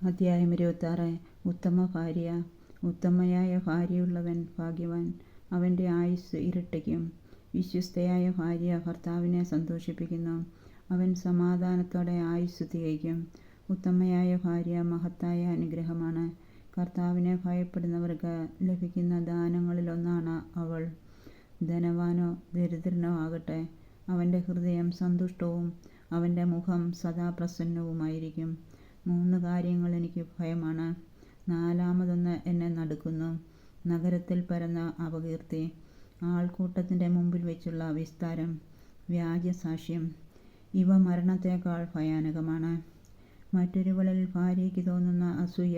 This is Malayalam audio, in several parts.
അധ്യായം ഇരുപത്താറ്. ഉത്തമ ഭാര്യ. ഉത്തമയായ ഭാര്യയുള്ളവൻ ഭാഗ്യവാൻ. അവന്റെ ആയുസ് ഇരട്ടിക്കും. വിശ്വസ്തയായ ഭാര്യ ഭർത്താവിനെ സന്തോഷിപ്പിക്കുന്നു. അവൻ സമാധാനത്തോടെ ആയുസ് തികയ്ക്കും. ഉത്തമയായ ഭാര്യ മഹത്തായ അനുഗ്രഹമാണ്. കർത്താവിനെ ഭയപ്പെടുന്നവർക്ക് ലഭിക്കുന്ന ദാനങ്ങളിലൊന്നാണ് അവൾ. ധനവാനോ ദരിദ്രനോ ആകട്ടെ അവന്റെ ഹൃദയം സന്തുഷ്ടവും അവന്റെ മുഖം സദാ പ്രസന്നവുമായിരിക്കും. മൂന്ന് കാര്യങ്ങൾ എനിക്ക് ഭയമാണ്. നാലാമതൊന്ന് എന്നെ നടുക്കുന്നു. നഗരത്തിൽ പരന്ന അപകീർത്തി. ആൾക്കൂട്ടത്തിന്റെ മുമ്പിൽ വെച്ചുള്ള വിസ്താരം. വ്യാജസാക്ഷ്യം. ഇവ മരണത്തേക്കാൾ ഭയാനകമാണ്. മറ്റൊരുവളിൽ ഭാര്യയ്ക്ക് തോന്നുന്ന അസൂയ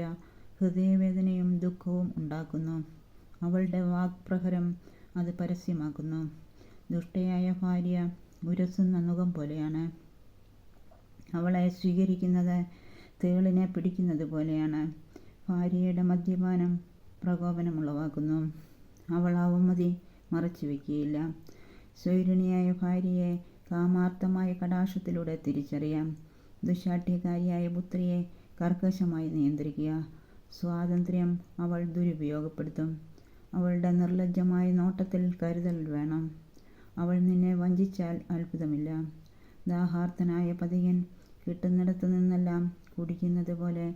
ഹൃദയവേദനയും ദുഃഖവും ഉണ്ടാക്കുന്നു. അവളുടെ വാക്പ്രഹരം അത് പരസ്യമാക്കുന്നു. ദുഷ്ടയായ ഭാര്യ ഉരസുന്ന നുകം പോലെയാണ്. അവളെ സ്വീകരിക്കുന്നത് തേളിനെ പിടിക്കുന്നത് പോലെയാണ്. ഭാര്യയുടെ മദ്യപാനം പ്രകോപനമുളവാക്കുന്നു. അവൾ അവമതി മറച്ചു വയ്ക്കുകയില്ല സ്വൈരിണിയായ ഭാര്യയെ കാമാർത്ഥമായ കടാക്ഷത്തിലൂടെ തിരിച്ചറിയാം. ദുശാഠ്യകാരിയായ പുത്രിയെ കർക്കശമായി നിയന്ത്രിക്കുക. സ്വാതന്ത്ര്യം അവൾ ദുരുപയോഗപ്പെടുത്തും. അവളുടെ നിർലജ്ജമായ നോട്ടത്തിൽ കരുതൽ വേണം. അവൾ നിന്നെ വഞ്ചിച്ചാൽ അത്ഭുതമില്ല. ദാഹാർത്തനായ പതികൻ കിട്ടുന്നിടത്തു നിന്നെല്ലാം കുടിക്കുന്നത് പോലെ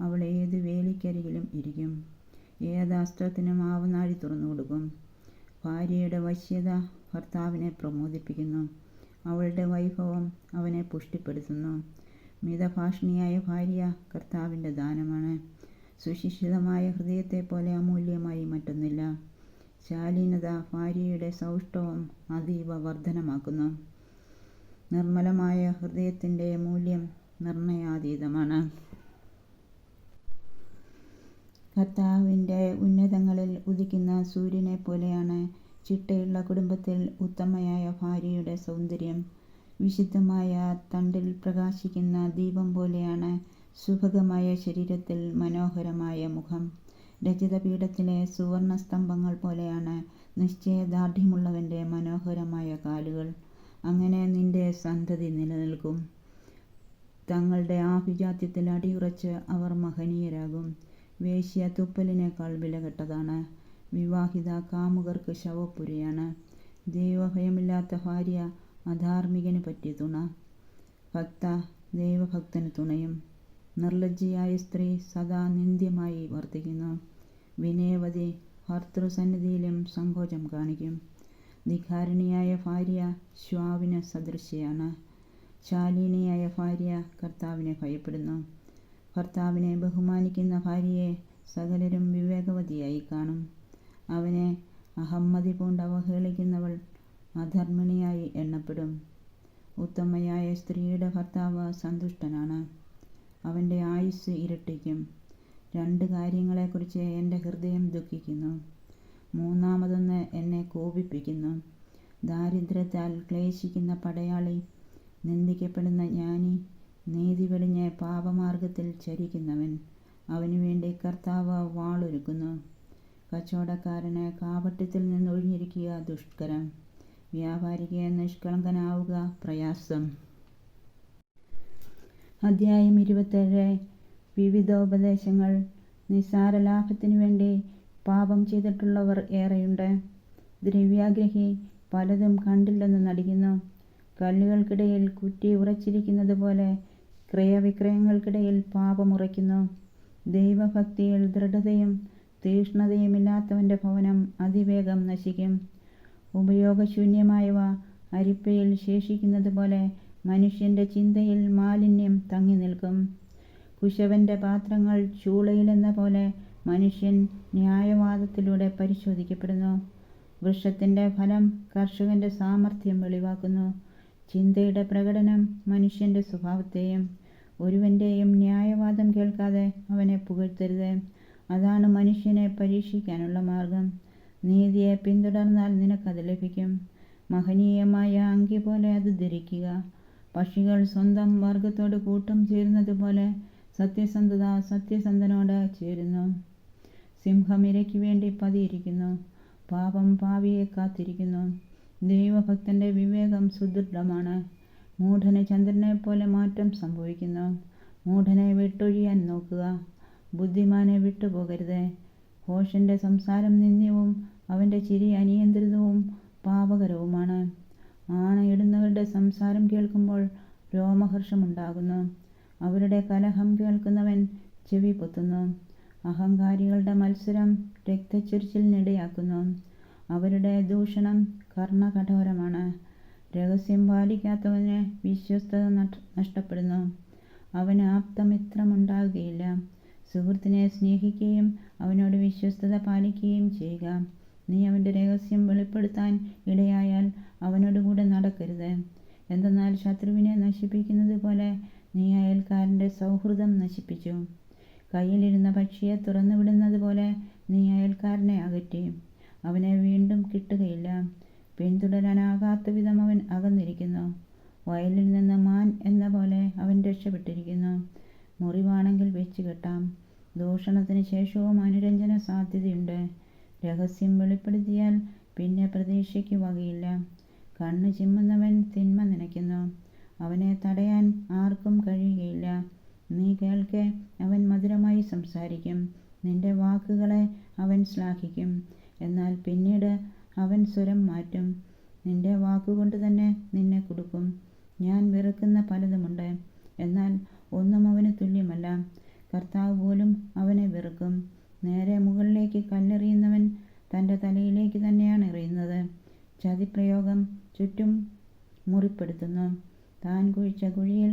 അവൾ ഏത് വേലിക്കരികിലും ഇരിക്കും. ഏത് അസ്ത്രത്തിനും ആവനാഴി തുറന്നു കൊടുക്കും. ഭാര്യയുടെ വശ്യത ഭർത്താവിനെ പ്രമോദിപ്പിക്കുന്നു. അവളുടെ വൈഭവം അവനെ പുഷ്ടിപ്പെടുത്തുന്നു. മിതഭാഷിണിയായ ഭാര്യ കർത്താവിന്റെ ദാനമാണ്. സുശിക്ഷിതമായ ഹൃദയത്തെ പോലെ അമൂല്യമായി മറ്റൊന്നില്ല. ശാലീനത ഭാര്യയുടെ സൗഷ്ഠവം അതീവ വർധനമാക്കുന്നു. നിർമ്മലമായ ഹൃദയത്തിന്റെ മൂല്യം നിർണയാതീതമാണ്. കർത്താവിന്റെ ഉന്നതങ്ങളിൽ ഉദിക്കുന്ന സൂര്യനെ പോലെയാണ് ചിട്ടയുള്ള കുടുംബത്തിൽ ഉത്തമയായ ഭാര്യയുടെ സൗന്ദര്യം. വിശുദ്ധമായ തണ്ടിൽ പ്രകാശിക്കുന്ന ദീപം പോലെയാണ് സുഭഗമായ ശരീരത്തിൽ മനോഹരമായ മുഖം. രചിതപീഠത്തിലെ സുവർണ സ്തംഭങ്ങൾ പോലെയാണ് നിശ്ചയദാർഢ്യമുള്ളവന്റെ മനോഹരമായ കാലുകൾ. അങ്ങനെ നിന്റെ സന്തതി നിലനിൽക്കും. തങ്ങളുടെ ആഭിജാത്യത്തിൽ അടിയുറച്ച് അവർ മഹനീയരാകും. വേശ്യ തുപ്പലിനേക്കാൾ വിലകെട്ടതാണ്. വിവാഹിത കാമുകർക്ക് ശവപ്പുരയാണ്. ദൈവഭയമില്ലാത്ത ഭാര്യ അധാർമികന് പറ്റിയ തുണ. ഭക്ത ദൈവഭക്തന് തുണയും. നിർലജ്ജയായ സ്ത്രീ സദാ നിന്ദ്യമായി വർത്തിക്കുന്നു. വിനയവതി ഭർത്തൃസന്നിധിയിലും സങ്കോചം കാണിക്കും. ധിഖാരിണിയായ ഭാര്യ ശ്വാവിന് സദൃശ്യയാണ്. ശാലീനിയായ ഭാര്യ കർത്താവിനെ ഭയപ്പെടുന്നു. ഭർത്താവിനെ ബഹുമാനിക്കുന്ന ഭാര്യയെ സകലരും വിവേകവതിയായി കാണും. അവനെ അഹമ്മതി പൂണ്ട് അവഹേളിക്കുന്നവൾ അധർമ്മിണിയായി എണ്ണപ്പെടും. ഉത്തമയായ സ്ത്രീയുടെ ഭർത്താവ് സന്തുഷ്ടനാണ്. അവന്റെ ആയുസ് ഇരട്ടിക്കും. രണ്ട് കാര്യങ്ങളെക്കുറിച്ച് എന്റെ ഹൃദയം ദുഃഖിക്കുന്നു. മൂന്നാമതൊന്ന് എന്നെ കോപിപ്പിക്കുന്നു. ദാരിദ്ര്യത്താൽ ക്ലേശിക്കുന്ന പടയാളി നിന്ദിക്കപ്പെടുന്ന ജ്ഞാനി നീതി വെളിഞ്ഞ് പാപമാർഗത്തിൽ ചരിക്കുന്നവൻ അവനു വേണ്ടി കർത്താവ് വാളൊരുക്കുന്നു. കച്ചവടക്കാരന് കാപട്യത്തിൽ നിന്നൊഴിഞ്ഞിരിക്കുക ദുഷ്കരം. വ്യാപാരിക്ക് നിഷ്കളങ്കനാവുക പ്രയാസം. അധ്യായം ഇരുപത്തേഴ്. വിവിധോപദേശങ്ങൾ. നിസ്സാര ലാഭത്തിനു വേണ്ടി പാപം ചെയ്തിട്ടുള്ളവർ ഏറെയുണ്ട്. ദ്രവ്യാഗ്രഹി പലതും കണ്ടില്ലെന്ന് നടിക്കുന്നു. കല്ലുകൾക്കിടയിൽ കുറ്റി ഉറച്ചിരിക്കുന്നത് പോലെ ക്രയവിക്രയങ്ങൾക്കിടയിൽ പാപമുറയ്ക്കുന്നു ദൈവഭക്തിയിൽ ദൃഢതയും തീഷ്ണതയുമില്ലാത്തവന്റെ ഭവനം അതിവേഗം നശിക്കും. ഉപയോഗശൂന്യമായവ അരിപ്പയിൽ ശേഷിക്കുന്നത് പോലെ മനുഷ്യന്റെ ചിന്തയിൽ മാലിന്യം തങ്ങി നിൽക്കും. കുശവന്റെ പാത്രങ്ങൾ ചൂളയിലെന്ന പോലെ മനുഷ്യൻ ന്യായവാദത്തിലൂടെ പരിശോധിക്കപ്പെടുന്നു. വൃക്ഷത്തിന്റെ ഫലം കർഷകന്റെ സാമർഥ്യം വെളിവാക്കുന്നു. ചിന്തയുടെ പ്രകടനം മനുഷ്യന്റെ സ്വഭാവത്തെയും ഒരുവന്റെയും ന്യായവാദം കേൾക്കാതെ അവനെ പുകഴ്ത്തരുത്. അതാണ് മനുഷ്യനെ പരീക്ഷിക്കാനുള്ള മാർഗം. നീതിയെ പിന്തുടർന്നാൽ നിനക്കത് ലഭിക്കും. മഹനീയമായ അങ്കി പോലെ അത് ധരിക്കുക. പക്ഷികൾ സ്വന്തം വർഗത്തോട് കൂട്ടം ചേരുന്നത് പോലെ സത്യസന്ധത സത്യസന്ധനോട് ചേരുന്നു. സിംഹം ഇരയ്ക്ക് വേണ്ടി പതിയിരിക്കുന്നു. പാപം പാവിയെ കാത്തിരിക്കുന്നു. ദൈവഭക്തന്റെ വിവേകം സുദൃഢമാണ്. മൂഢന് ചന്ദ്രനെ പോലെ മാറ്റം സംഭവിക്കുന്നു. മൂഢനെ വിട്ടൊഴിയാൻ നോക്കുക. ബുദ്ധിമാനെ വിട്ടുപോകരുത്. ഘോഷന്റെ സംസാരം നിന്ദ്യവും അവന്റെ ചിരി അനിയന്ത്രിതവും പാപകരവുമാണ്. ആണയിടുന്നവരുടെ സംസാരം കേൾക്കുമ്പോൾ രോമഹർഷമുണ്ടാകുന്നു. അവരുടെ കലഹം കേൾക്കുന്നവൻ ചെവി പൊത്തുന്നു അഹങ്കാരികളുടെ മത്സരം രക്തച്ചൊരിച്ചിലിനിടയാക്കുന്നു. അവരുടെ ദൂഷണം കർണകഠോരമാണ് രഹസ്യം പാലിക്കാത്തവന് വിശ്വസ്തത നഷ്ടപ്പെടുന്നു. അവന് ആപ്തമിത്രമുണ്ടാകുകയില്ല സുഹൃത്തിനെ സ്നേഹിക്കുകയും അവനോട് വിശ്വസ്തത പാലിക്കുകയും ചെയ്യുക. നീ അവന്റെ രഹസ്യം വെളിപ്പെടുത്താൻ ഇടയായാൽ അവനോട് കൂടെ നടക്കരുത്. എന്തെന്നാൽ ശത്രുവിനെ നശിപ്പിക്കുന്നത് പോലെ നീ അയൽക്കാരന്റെ സൗഹൃദം നശിപ്പിച്ചു. കയ്യിലിരുന്ന പക്ഷിയെ തുറന്നുവിടുന്നത് പോലെ നീ അയൽക്കാരനെ അകറ്റി. അവനെ വീണ്ടും കിട്ടുകയില്ല. പിന്തുടരാനാകാത്ത വിധം അവൻ അകന്നിരിക്കുന്നു. വയലിൽ നിന്ന് മാൻ എന്ന പോലെ അവൻ രക്ഷപ്പെട്ടിരിക്കുന്നു. മുറിവാണെങ്കിൽ വെച്ച് കെട്ടാം. ദൂഷണത്തിന് ശേഷവും അനുരഞ്ജന സാധ്യതയുണ്ട്. രഹസ്യം വെളിപ്പെടുത്തിയാൽ പിന്നെ പ്രതീക്ഷയ്ക്ക് വകയില്ല. കണ്ണ് ചിമ്മുന്നവൻ തിന്മ നനയ്ക്കുന്നു. അവനെ തടയാൻ ആർക്കും കഴിയുകയില്ല. നീ കേൾക്കെ അവൻ മധുരമായി സംസാരിക്കും. നിന്റെ വാക്കുകളെ അവൻ ശ്ലാഘിക്കും. എന്നാൽ പിന്നീട് അവൻ സ്വരം മാറ്റും. നിന്റെ വാക്കുകൊണ്ട് തന്നെ നിന്നെ കൊടുക്കും. ഞാൻ വെറുക്കുന്ന പലതുമുണ്ട്. എന്നാൽ ഒന്നും അവന് തുല്യമല്ല. കർത്താവ് പോലും അവനെ വെറുക്കും. നേരെ മുകളിലേക്ക് കല്ലെറിയുന്നവൻ തന്റെ തലയിലേക്ക് തന്നെയാണ് എറിയുന്നത്. ചതിപ്രയോഗം ചുറ്റും മുറിപ്പെടുത്തുന്നു. താൻ കുഴിച്ച കുഴിയിൽ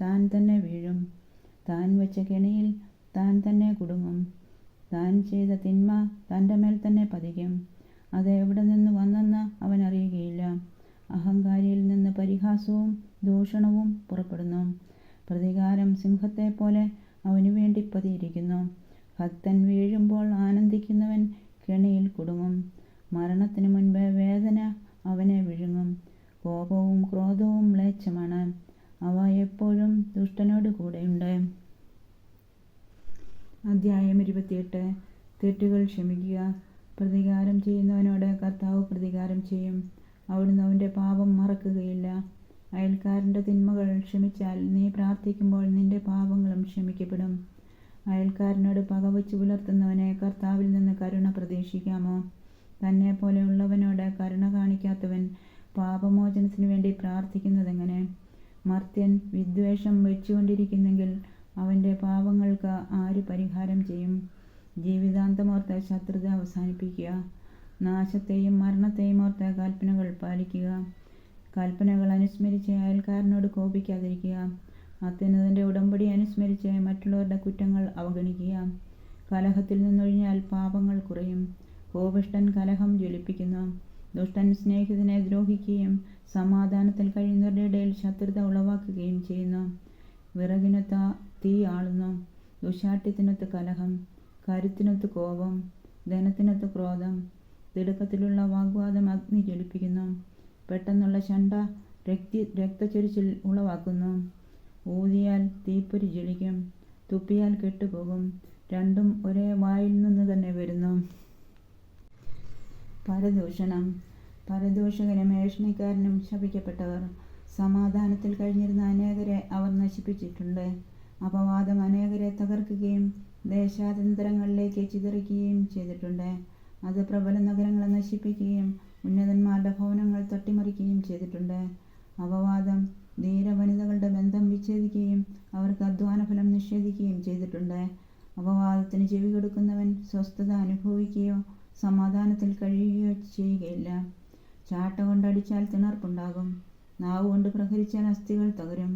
താൻ തന്നെ വീഴും. താൻ വെച്ച കെണിയിൽ താൻ തന്നെ കുടുങ്ങും. താൻ ചെയ്ത തിന്മ തന്റെ മേൽ തന്നെ പതിക്കും. അത് എവിടെ നിന്ന് വന്നെന്ന് അവൻ അറിയുകയില്ല. അഹങ്കാരിയിൽ നിന്ന് പരിഹാസവും ദൂഷണവും പുറപ്പെടുന്നു. പ്രതികാരം സിംഹത്തെ പോലെ അവനു വേണ്ടി പതിയിരിക്കുന്നു. ഭക്തൻ വീഴുമ്പോൾ ആനന്ദിക്കുന്നവൻ കെണിയിൽ കുടുങ്ങും. മരണത്തിനു മുൻപ് വേദന അവനെ വിഴുങ്ങും. കോപവും ക്രോധവും മ്ലേച്ഛമാണ്. അവ എപ്പോഴും ദുഷ്ടനോട് കൂടെയുണ്ട്. അധ്യായം ഇരുപത്തിയെട്ട്. തെറ്റുകൾ ക്ഷമിക്കുക. പ്രതികാരം ചെയ്യുന്നവനോട് കർത്താവ് പ്രതികാരം ചെയ്യും. അവിടുന്ന് അവന്റെ പാപം മറക്കുകയില്ല. അയൽക്കാരന്റെ തിന്മകൾ ക്ഷമിച്ചാൽ നീ പ്രാർത്ഥിക്കുമ്പോൾ നിന്റെ പാപങ്ങളും ക്ഷമിക്കപ്പെടും. അയൽക്കാരനോട് പകവച്ച് പുലർത്തുന്നവനെ കർത്താവിൽ നിന്ന് കരുണ പ്രതീക്ഷിക്കാമോ? തന്നെ പോലെയുള്ളവനോട് കരുണ കാണിക്കാത്തവൻ പാപമോചനത്തിനു വേണ്ടി പ്രാർത്ഥിക്കുന്നതെങ്ങനെ? മർത്യൻ വിദ്വേഷം വെച്ചുകൊണ്ടിരിക്കുന്നെങ്കിൽ അവന്റെ പാപങ്ങൾക്ക് ആര് പരിഹാരം ചെയ്യും? ജീവിതാന്തമോർത്ത് ശത്രുത അവസാനിപ്പിക്കുക. നാശത്തെയും മരണത്തെയും ഓർത്ത കൽപ്പനകൾ പാലിക്കുക. കൽപ്പനകൾ അനുസ്മരിച്ച് അയൽക്കാരനോട് കോപിക്കാതിരിക്കുക. അത്യുന്നതന്റെ ഉടമ്പടി അനുസ്മരിച്ച് മറ്റുള്ളവരുടെ കുറ്റങ്ങൾ അവഗണിക്കുക. കലഹത്തിൽ നിന്നൊഴിഞ്ഞാൽ പാപങ്ങൾ കുറയും. കോപിഷ്ടൻ കലഹം ജ്വലിപ്പിക്കുന്നു. ദുഷ്ടൻ സ്നേഹിതനെ ദ്രോഹിക്കുകയും സമാധാനത്തിൽ കഴിയുന്നവരുടെ ഇടയിൽ ശത്രുത ഉളവാക്കുകയും ചെയ്യുന്നു. വിറകിനൊത്ത തീ ആളുന്നു. ദുശാഠ്യത്തിനൊത്ത് കലഹം. കരുത്തിനൊത്ത് കോപം ധനത്തിനൊത്ത് ക്രോധം തിടുക്കത്തിലുള്ള വാഗ്വാദം അഗ്നി ജ്വലിപ്പിക്കുന്നു. പെട്ടെന്നുള്ള ശണ്ട രക്തി രക്തച്ചൊരിച്ചിൽ ഉളവാക്കുന്നു. ഊതിയാൽ തീപ്പൊരി ജ്വലിക്കും തുപ്പിയാൽ കെട്ടുപോകും രണ്ടും ഒരേ വായിൽ നിന്ന് തന്നെ വരുന്നു. പരദൂഷണം. പരദൂഷകനും ഏഷണിക്കാരനും ശപിക്കപ്പെട്ടവർ. സമാധാനത്തിൽ കഴിഞ്ഞിരുന്ന അനേകരെ അവർ നശിപ്പിച്ചിട്ടുണ്ട്. അപവാദം അനേകരെ തകർക്കുകയും ദേശാതന്ത്രങ്ങളിലേക്ക് ചിതറിക്കുകയും ചെയ്തിട്ടുണ്ട്. അത് പ്രബല നഗരങ്ങളെ നശിപ്പിക്കുകയും ഉന്നതന്മാരുടെ ഭവനങ്ങൾ തട്ടിമറിക്കുകയും ചെയ്തിട്ടുണ്ട്. അപവാദം ധീര വനിതകളുടെ ബന്ധം വിച്ഛേദിക്കുകയും അവർക്ക് അധ്വാന ഫലം നിഷേധിക്കുകയും ചെയ്തിട്ടുണ്ട്. അപവാദത്തിന് ചെവി കൊടുക്കുന്നവൻ സ്വസ്ഥത അനുഭവിക്കുകയോ സമാധാനത്തിൽ കഴിയുകയോ ചെയ്യുകയില്ല. ചാട്ട കൊണ്ടടിച്ചാൽ തിണർപ്പുണ്ടാകും. നാവ് കൊണ്ട് പ്രഹരിച്ചാൽ അസ്ഥികൾ തകരും.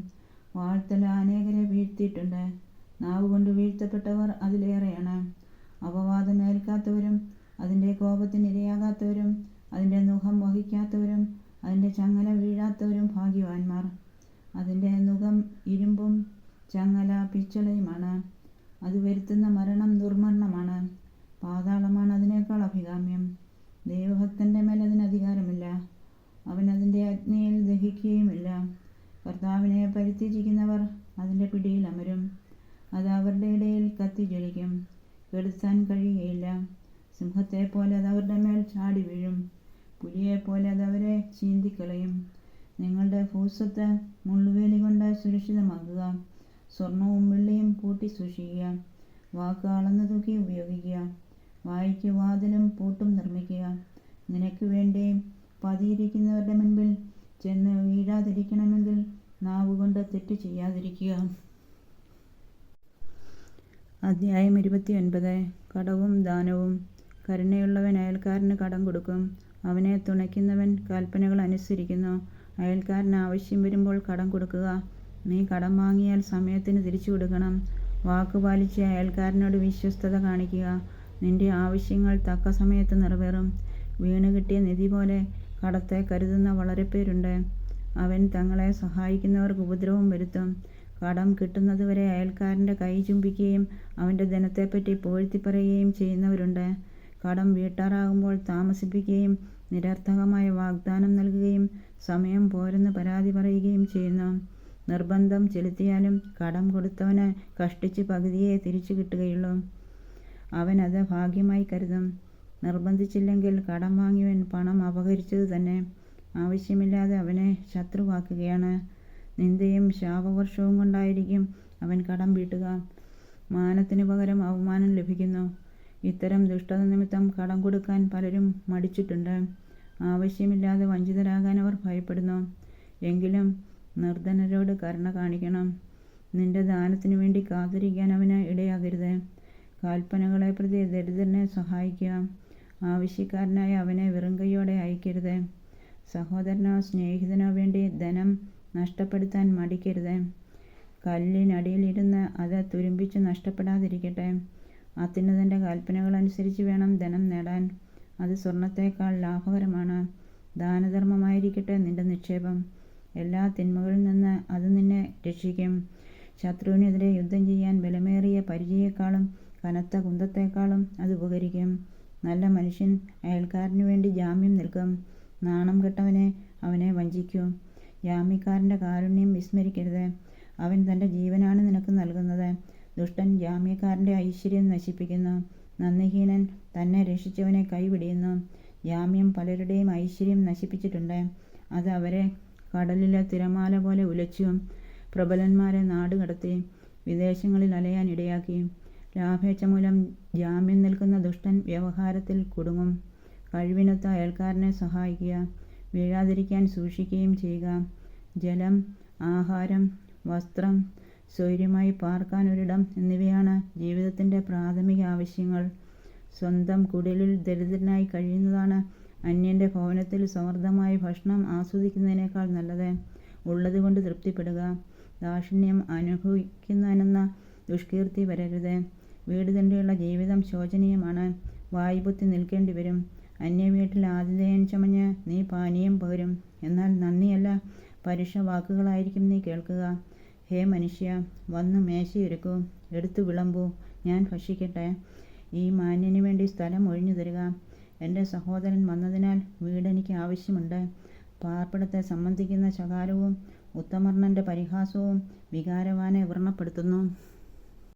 വാഴ്ത്തല അനേകരെ വീഴ്ത്തിയിട്ടുണ്ട്. നാവ് കൊണ്ട് വീഴ്ത്തപ്പെട്ടവർ അതിലേറെയാണ്. അപവാദം ഏൽക്കാത്തവരും അതിന്റെ കോപത്തിന് ഇരയാകാത്തവരും അതിന്റെ മുഖം വഹിക്കാത്തവരും അതിന്റെ ചങ്ങല വീഴാത്തവരും ഭാഗ്യവാന്മാർ. അതിന്റെ മുഖം ഇരുമ്പും ചങ്ങല പിച്ചളയുമാണ്. അത് വരുത്തുന്ന മരണം ദുർമരണമാണ്. പാതാളമാണ് അതിനേക്കാൾ അഭികാമ്യം. ദൈവഭക്തന്റെ മേൽ അതിന് അധികാരമില്ല. അവൻ അതിന്റെ അഗ്നിയിൽ ദഹിക്കുകയുമില്ല. കർത്താവിനെ പരിത്യജിക്കുന്നവർ അതിന്റെ പിടിയിൽ അമരും. അത് അവരുടെ ഇടയിൽ കത്തി ജ്വലിക്കും. കെടുത്താൻ കഴിയുകയില്ല സിംഹത്തെ പോലെ അത് അവരുടെ മേൽ ചാടി വീഴും. പുലിയെ പോലെ അത് അവരെ ചീന്തിക്കളയും. നിങ്ങളുടെ ഭൂസ്വത്ത് മുള്ളുവേലി കൊണ്ട് സുരക്ഷിതമാക്കുക. സ്വർണവും വെള്ളിയും പൂട്ടി സൂക്ഷിക്കുക. വാക്ക് അളന്നു തൂക്കി ഉപയോഗിക്കുക. വായിക്ക് വാതിലും പൂട്ടും നിർമ്മിക്കുക. നിനക്ക് വേണ്ടി പതിയിരിക്കുന്നവരുടെ മുൻപിൽ ചെന്ന് വീഴാതിരിക്കണമെങ്കിൽ നാവുകൊണ്ട് തെറ്റ് ചെയ്യാതിരിക്കുക. അധ്യായം ഇരുപത്തി ഒൻപത് കടവും ദാനവും. കരുണയുള്ളവൻ അയൽക്കാരന് കടം കൊടുക്കും. അവനെ തുണയ്ക്കുന്നവൻ കൽപ്പനകൾ അനുസരിക്കുന്നു. അയൽക്കാരന് ആവശ്യം വരുമ്പോൾ കടം കൊടുക്കുക. നീ കടം വാങ്ങിയാൽ സമയത്തിന് തിരിച്ചു കൊടുക്കണം. വാക്ക് പാലിച്ച് അയൽക്കാരനോട് വിശ്വസ്തത കാണിക്കുക. നിന്റെ ആവശ്യങ്ങൾ തക്ക സമയത്ത് നിറവേറും. വീണ് കിട്ടിയ നിധി പോലെ കടത്തെ കരുതുന്ന വളരെ പേരുണ്ട്. അവൻ തങ്ങളെ സഹായിക്കുന്നവർക്ക് ഉപദ്രവം വരുത്തും. കടം കിട്ടുന്നതുവരെ അയൽക്കാരന്റെ കൈ ചുംബിക്കുകയും അവന്റെ ധനത്തെപ്പറ്റി പുകഴ്ത്തി പറയുകയും ചെയ്യുന്നവരുണ്ട്. കടം വീട്ടാറാകുമ്പോൾ താമസിപ്പിക്കുകയും നിരർത്ഥകമായ വാഗ്ദാനം നൽകുകയും സമയം പോരെന്ന് പരാതി പറയുകയും ചെയ്യുന്നു. നിർബന്ധം ചെലുത്തിയാലും കടം കൊടുത്തവന് കഷ്ടിച്ച് പകുതിയെ തിരിച്ചു കിട്ടുകയുള്ളൂ. അവൻ അത് ഭാഗ്യമായി കരുതും. നിർബന്ധിച്ചില്ലെങ്കിൽ കടം വാങ്ങിയവൻ പണം അപഹരിച്ചത് തന്നെ. ആവശ്യമില്ലാതെ അവനെ ശത്രുവാക്കുകയാണ്. നിന്ദയും ശാപവർഷവും കൊണ്ടായിരിക്കും അവൻ കടം വീട്ടുക. മാനത്തിന് പകരം അവമാനം ലഭിക്കുന്നു. ഇത്തരം ദുഷ്ടത നിമിത്തം കടം കൊടുക്കാൻ പലരും മടിച്ചിട്ടുണ്ട്. ആവശ്യമില്ലാതെ വഞ്ചിതരാകാൻ അവർ ഭയപ്പെടുന്നു. എങ്കിലും നിർധനരോട് കരുണ കാണിക്കണം. നിന്റെ ദാനത്തിനു വേണ്ടി കാത്തിരിക്കാൻ അവന് ഇടയാകരുത്. കാൽപ്പനകളെ പ്രതി ദരിദ്രനെ സഹായിക്കുക. ആവശ്യക്കാരനായ അവനെ വെറും കൈയോടെ അയക്കരുത്. സഹോദരനോ സ്നേഹിതനോ വേണ്ടി ധനം നഷ്ടപ്പെടുത്താൻ മടിക്കരുത്. കല്ലിനടിയിലിരുന്ന് അത് തുരുമ്പിച്ച് നഷ്ടപ്പെടാതിരിക്കട്ടെ. അത്യുന്നതന്റെ കൽപ്പനകൾ അനുസരിച്ച് വേണം ധനം നേടാൻ. അത് സ്വർണത്തേക്കാൾ ലാഭകരമാണ്. ദാനധർമ്മമായിരിക്കട്ടെ നിന്റെ നിക്ഷേപം. എല്ലാ തിന്മകളിൽ നിന്ന് അത് നിന്നെ രക്ഷിക്കും. ശത്രുവിനെതിരെ യുദ്ധം ചെയ്യാൻ ബലമേറിയ പരിചയേക്കാളും കനത്ത കുന്തത്തേക്കാളും അത് ഉപകരിക്കും. നല്ല മനുഷ്യൻ അയൽക്കാരനു വേണ്ടി ജാമ്യം നിൽക്കും. നാണം കെട്ടവനെ അവനെ വഞ്ചിക്കും. ജാമ്യക്കാരന്റെ കാരുണ്യം വിസ്മരിക്കരുത്. അവൻ തന്റെ ജീവനാണ് നിനക്ക് നൽകുന്നത്. ദുഷ്ടൻ ജാമ്യക്കാരന്റെ ഐശ്വര്യം നശിപ്പിക്കുന്നു. നന്ദിഹീനൻ തന്നെ രക്ഷിച്ചവനെ കൈവിടിയുന്നു. ജാമ്യം പലരുടെയും ഐശ്വര്യം നശിപ്പിച്ചിട്ടുണ്ട്. അത് അവരെ കടലിലെ തിരമാല പോലെ ഉലച്ചു പ്രബലന്മാരെ നാടുകടത്തി വിദേശങ്ങളിൽ അലയാൻ ഇടയാക്കി. ലാഭേച്ഛ മൂലം ജാമ്യം നിൽക്കുന്ന ദുഷ്ടൻ വ്യവഹാരത്തിൽ കുടുങ്ങും. കഴിവിനൊത്ത അയൽക്കാരനെ സഹായിക്കുക. വീഴാതിരിക്കാൻ സൂക്ഷിക്കുകയും ചെയ്യുക. ജലം ആഹാരം വസ്ത്രം സ്വൈര്യമായി പാർക്കാൻ ഒരിടം എന്നിവയാണ് ജീവിതത്തിന്റെ പ്രാഥമിക ആവശ്യങ്ങൾ. സ്വന്തം കുടിലിൽ ദരിദ്രനായി കഴിയുന്നതാണ് അന്യന്റെ ഭവനത്തിൽ സമൃദ്ധമായ ഭക്ഷണം ആസ്വദിക്കുന്നതിനേക്കാൾ നല്ലത്. ഉള്ളതുകൊണ്ട് തൃപ്തിപ്പെടുക. ദാക്ഷിണ്യം അനുഭവിക്കുന്നതിനെന്ന ദുഷ്കീർത്തി വരരുത്. വീട് തന്നെയുള്ള ജീവിതം ശോചനീയമാണ്. വായുപൊത്തി നിൽക്കേണ്ടി വരും. അന്യ വീട്ടിൽ ആതിഥേയൻ ചമഞ്ഞ് നീ പാനീയം പകരും എന്നാൽ നന്ദിയല്ല പരുഷ വാക്കുകളായിരിക്കും നീ കേൾക്കുക. ഹേ മനുഷ്യ വന്ന് മേശയൊരുക്കൂ എടുത്തു വിളമ്പൂ. ഞാൻ ഭക്ഷിക്കട്ടെ. ഈ മാന്യന് വേണ്ടി സ്ഥലം ഒഴിഞ്ഞു തരിക. എന്റെ സഹോദരൻ വന്നതിനാൽ വീടെനിക്ക് ആവശ്യമുണ്ട്. പാർപ്പിടത്തെ സംബന്ധിക്കുന്ന ശകാരവും ഉത്തമർണന്റെ പരിഹാസവും വികാരവാനെ വ്രണപ്പെടുത്തുന്നു.